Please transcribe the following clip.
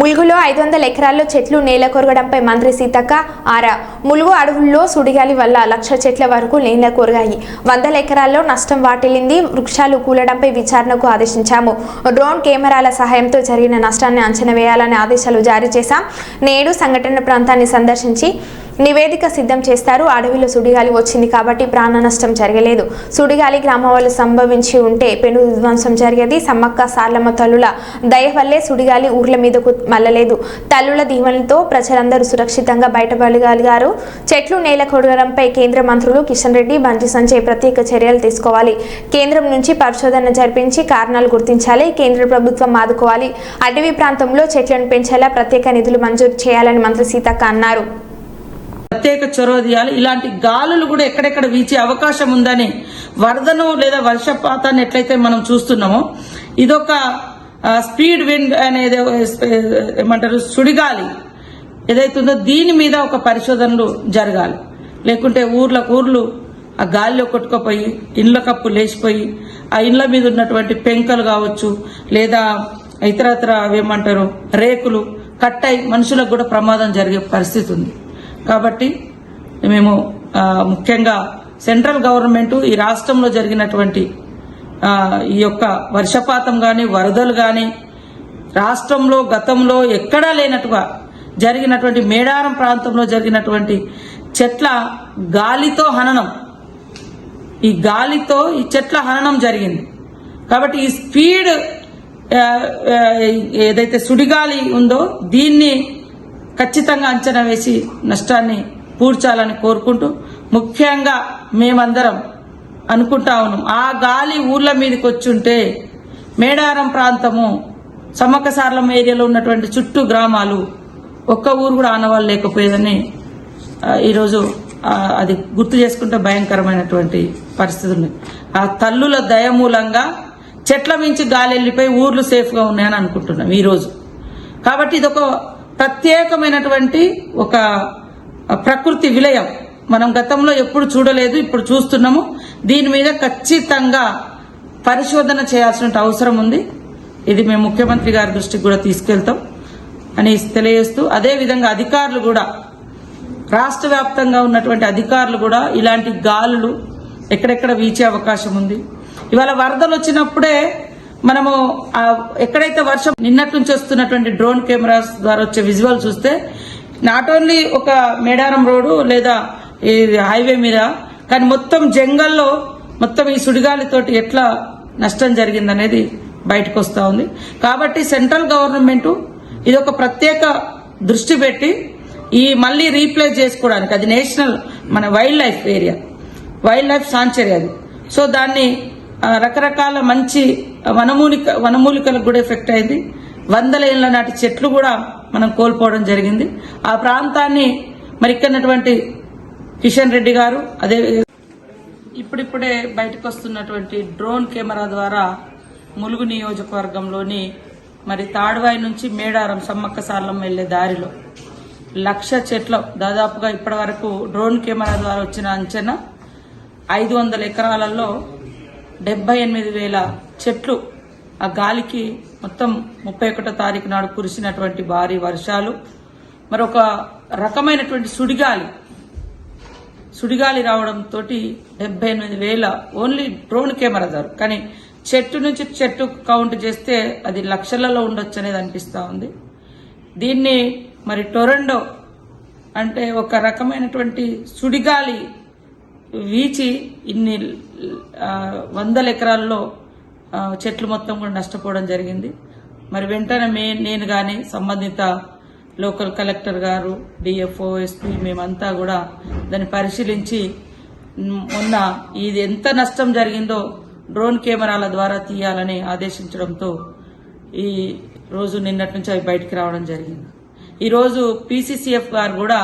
ములుగులో ఐదు వందల ఎకరాల్లో చెట్లు నేల కొరగడంపై మంత్రి సీతక్క ఆరా. ములుగు అడవుల్లో సుడిగాలి వల్ల లక్ష చెట్ల వరకు నేల కొరగాయి. వందల ఎకరాల్లో నష్టం వాటిల్లింది వృక్షాలు కూలడంపై విచారణకు ఆదేశించాము. డ్రోన్ కెమెరాల సహాయంతో జరిగిన నష్టాన్ని అంచనా వేయాలని ఆదేశాలు జారీ చేశాం. నేడు సంఘటన ప్రాంతాన్ని సందర్శించి నివేదిక సిద్ధం చేస్తారు. అడవిలో సుడిగాలి వచ్చింది కాబట్టి ప్రాణ నష్టం జరగలేదు. సుడిగాలి గ్రామంలో సంభవించి ఉంటే పెను విధ్వంసం జరిగేది. సమ్మక్క సార్లమ్మ తల్లుల దయ వల్లే సుడిగాలి ఊర్ల మీదకు మల్లలేదు తల్లుల దీవెనలతో ప్రజలందరూ సురక్షితంగా బయటపడగలిగారు చెట్లు నేల కొడగడంపై కేంద్ర మంత్రులు కిషన్ రెడ్డి బండి సంజయ్ ప్రత్యేక చర్యలు తీసుకోవాలి. కేంద్రం నుంచి పరిశోధన జరిపించి కారణాలు గుర్తించాలి. కేంద్ర ప్రభుత్వం ఆదుకోవాలి. అటవీ ప్రాంతంలో చెట్లను పెంచేలా ప్రత్యేక నిధులు మంజూరు చేయాలని మంత్రి సీతక్క అన్నారు. ప్రత్యేక చొరవ తీయాలి ఇలాంటి గాలులు కూడా ఎక్కడెక్కడ వీచే అవకాశం ఉందని వరదను లేదా వర్షపాతాన్ని ఎట్లయితే మనం చూస్తున్నామో ఇదొక స్పీడ్ విండ్ అనేది ఏమంటారు సుడిగాలి. ఏదైతుందో దీని మీద ఒక పరిశోధనలు జరగాలి. లేకుంటే ఊర్లకు ఊర్లు ఆ గాలిలో కొట్టుకుపోయి ఇండ్ల కప్పు లేచిపోయి ఆ ఇండ్ల మీద ఉన్నటువంటి పెంకలు కావచ్చు లేదా ఇతరత్ర అవేమంటారు రేకులు కట్టయి మనుషులకు కూడా ప్రమాదం జరిగే పరిస్థితి ఉంది. కాబట్టి మేము ముఖ్యంగా సెంట్రల్ గవర్నమెంట్ ఈ రాష్ట్రంలో జరిగినటువంటి ఈ యొక్క వర్షపాతం కానీ వరదలు కానీ రాష్ట్రంలో గతంలో ఎక్కడా లేనట్టుగా జరిగినటువంటి మేడారం ప్రాంతంలో జరిగినటువంటి చెట్ల గాలితో హననం. ఈ గాలితో ఈ చెట్ల హననం జరిగింది. కాబట్టి ఈ స్పీడ్ ఏదైతే సుడిగాలి ఉందో దీన్ని ఖచ్చితంగా అంచనా వేసి నష్టాన్ని పూడ్చాలని కోరుకుంటూ ముఖ్యంగా మేమందరం అనుకుంటా ఉన్నాం. ఆ గాలి ఊర్ల మీదకి వచ్చుంటే మేడారం ప్రాంతము సమ్మక్కసార్లం ఏరియాలో ఉన్నటువంటి చుట్టూ గ్రామాలు ఒక్క ఊరు కూడా ఆనవాళ్ళు లేకపోయేదని ఈరోజు అది గుర్తు చేసుకుంటే భయంకరమైనటువంటి పరిస్థితి ఉంది. ఆ తల్లుల దయ మూలంగా చెట్ల మించి గాలి వెళ్ళిపోయి ఊర్లు సేఫ్గా ఉన్నాయని అనుకుంటున్నాం ఈరోజు. కాబట్టి ఇది ఒక ప్రత్యేకమైనటువంటి ఒక ప్రకృతి విలయం. మనం గతంలో ఎప్పుడు చూడలేదు ఇప్పుడు చూస్తున్నాము. దీని మీద ఖచ్చితంగా పరిశోధన చేయాల్సిన అవసరం ఉంది. ఇది మేము ముఖ్యమంత్రి గారి దృష్టికి కూడా తీసుకెళ్తాం అని తెలియజేస్తూ అదే విధంగా అధికారులు కూడా రాష్ట్ర వ్యాప్తంగా ఉన్నటువంటి అధికారులు కూడా ఇలాంటి గాలులు ఎక్కడెక్కడ వీచే అవకాశం ఉంది. ఇవాళ వరదలు వచ్చినప్పుడే మనము ఎక్కడైతే వర్షం నిన్నటి నుంచి వస్తున్నటువంటి డ్రోన్ కెమెరాస్ ద్వారా వచ్చే విజువల్ చూస్తే నాట్ ఓన్లీ ఒక మేడారం రోడ్డు లేదా ఈ హైవే మీద కానీ మొత్తం జంగల్లో మొత్తం ఈ సుడిగాలితోటి ఎట్లా నష్టం జరిగిందనేది బయటకు వస్తూ ఉంది. కాబట్టి సెంట్రల్ గవర్నమెంట్ ఇది ఒక ప్రత్యేక దృష్టి పెట్టి ఈ మళ్ళీ రీప్లేస్ చేసుకోవడానికి అది నేషనల్ మన wildlife area wildlife sanctuary అది. సో దాన్ని రకరకాల మంచి వనమూలిక వనమూలికలకు కూడా ఎఫెక్ట్ అయింది. వందల ఏళ్ళ నాటి చెట్లు కూడా మనం కోల్పోవడం జరిగింది. ఆ ప్రాంతాన్ని మరి ఇక్కడటువంటి కిషన్ రెడ్డి గారు అదే ఇప్పుడిప్పుడే బయటకు వస్తున్నటువంటి డ్రోన్ కెమెరా ద్వారా ములుగు నియోజకవర్గంలోని మరి తాడువాయి నుంచి మేడారం సమ్మక్క సార్లం వెళ్ళే దారిలో లక్ష చెట్ల దాదాపుగా ఇప్పటి వరకు డ్రోన్ కెమెరా ద్వారా వచ్చిన అంచనా ఐదు వందల ఎకరాలలో డెబ్బై ఎనిమిది వేల చెట్లు ఆ గాలికి మొత్తం ముప్పై ఒకటో తారీఖు నాడు కురిసినటువంటి భారీ వర్షాలు. మరి ఒక రకమైనటువంటి సుడిగాలి. సుడిగాలి రావడంతో డెబ్బై ఎనిమిది వేల ఓన్లీ డ్రోన్ కెమెరా ధర కానీ చెట్టు నుంచి చెట్టు కౌంట్ చేస్తే అది లక్షలలో ఉండొచ్చు అనేది అనిపిస్తూ ఉంది. దీన్ని మరి టొరండో అంటే ఒక రకమైనటువంటి సుడిగాలి వీచి ఇన్ని వందల ఎకరాల్లో చెట్లు మొత్తం కూడా నష్టపోవడం జరిగింది. మరి వెంటనే మే నేను కానీ సంబంధిత local collector garu DFO SP మేమంతా కూడా దాన్ని పరిశీలించి మొన్న ఇది ఎంత నష్టం జరిగిందో డ్రోన్ కెమెరాల ద్వారా తీయాలని ఆదేశించడంతో ఈ రోజు నిన్నటి నుంచి అవి బయటికి రావడం జరిగింది. ఈరోజు పీసీసీఎఫ్ గారు కూడా